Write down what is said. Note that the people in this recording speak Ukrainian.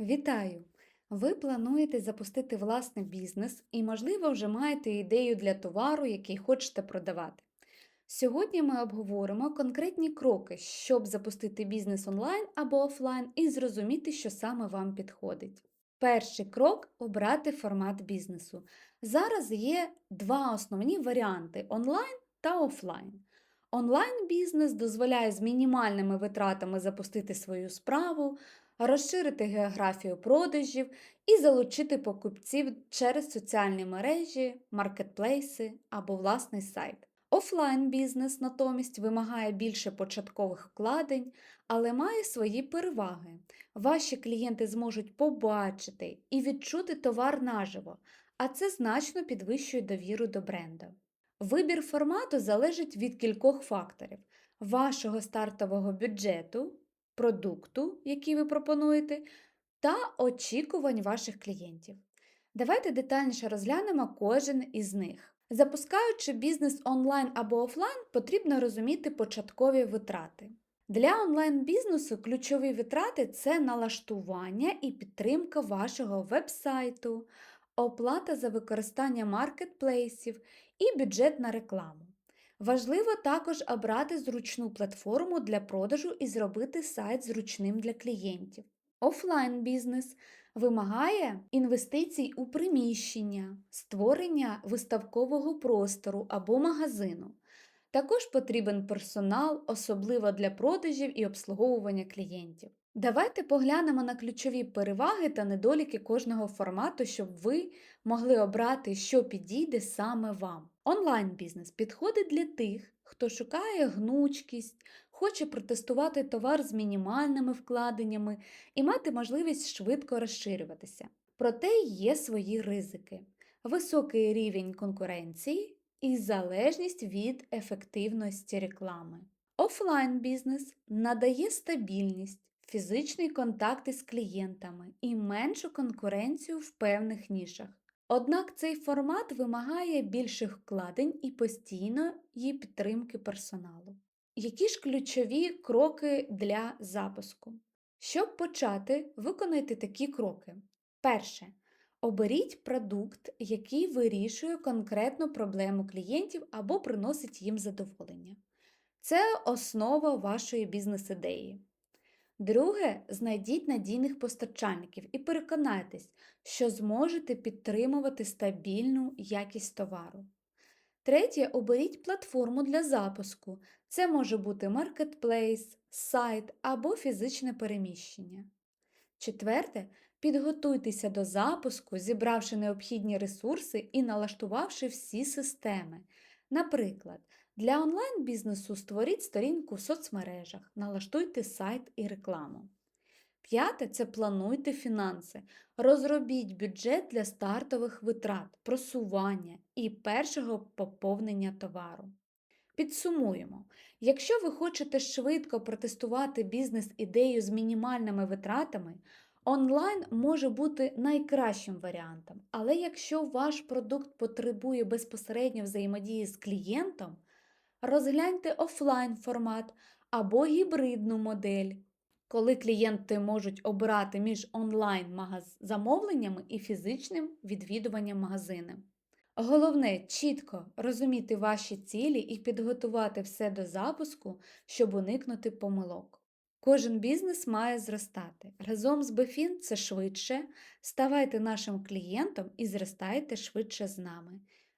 Вітаю! Ви плануєте запустити власний бізнес і, можливо, вже маєте ідею для товару, який хочете продавати. Сьогодні ми обговоримо конкретні кроки, щоб запустити бізнес онлайн або офлайн і зрозуміти, що саме вам підходить. Перший крок обрати формат бізнесу. Зараз є два основні варіанти онлайн та офлайн. Онлайн-бізнес дозволяє з мінімальними витратами запустити свою справу, розширити географію продажів і залучити покупців через соціальні мережі, маркетплейси або власний сайт. Офлайн-бізнес натомість вимагає більше початкових вкладень, але має свої переваги. Ваші клієнти зможуть побачити і відчути товар наживо, а це значно підвищує довіру до бренду. Вибір формату залежить від кількох факторів: вашого стартового бюджету, продукту, який ви пропонуєте, та очікувань ваших клієнтів. Давайте детальніше розглянемо кожен із них. Запускаючи бізнес онлайн або офлайн, потрібно розуміти початкові витрати. Для онлайн-бізнесу ключові витрати це налаштування і підтримка вашого веб-сайту, оплата за використання маркетплейсів і бюджет на рекламу. Важливо також обрати зручну платформу для продажу і зробити сайт зручним для клієнтів. Офлайн бізнес вимагає інвестицій у приміщення, створення виставкового простору або магазину. Також потрібен персонал, особливо для продажів і обслуговування клієнтів. Давайте поглянемо на ключові переваги та недоліки кожного формату, щоб ви могли обрати, що підійде саме вам. Онлайн-бізнес підходить для тих, хто шукає гнучкість, хоче протестувати товар з мінімальними вкладеннями і мати можливість швидко розширюватися. Проте є свої ризики: високий рівень конкуренції і залежність від ефективності реклами. Офлайн бізнес надає стабільність, фізичний контакт із клієнтами і меншу конкуренцію в певних нішах. Однак цей формат вимагає більших вкладень і постійної підтримки персоналу. Які ж ключові кроки для запуску? Щоб почати, виконайте такі кроки. Перше. Оберіть продукт, який вирішує конкретну проблему клієнтів або приносить їм задоволення. Це основа вашої бізнес-ідеї. Друге, знайдіть надійних постачальників і переконайтесь, що зможете підтримувати стабільну якість товару. Третє, оберіть платформу для запуску. Це може бути маркетплейс, сайт або фізичне переміщення. Четверте, підготуйтеся до запуску, зібравши необхідні ресурси і налаштувавши всі системи. Наприклад, для онлайн-бізнесу створіть сторінку в соцмережах, налаштуйте сайт і рекламу. П'яте це плануйте фінанси. Розробіть бюджет для стартових витрат, просування і першого поповнення товару. Підсумуємо, якщо ви хочете швидко протестувати бізнес-ідею з мінімальними витратами, онлайн може бути найкращим варіантом. Але якщо ваш продукт потребує безпосередньо взаємодії з клієнтом, розгляньте офлайн формат або гібридну модель, коли клієнти можуть обирати між онлайн-замовленнями і фізичним відвідуванням магазину. Головне чітко розуміти ваші цілі і підготувати все до запуску, щоб уникнути помилок. Кожен бізнес має зростати. Разом з Бефін це швидше. Ставайте нашим клієнтом і зростайте швидше з нами.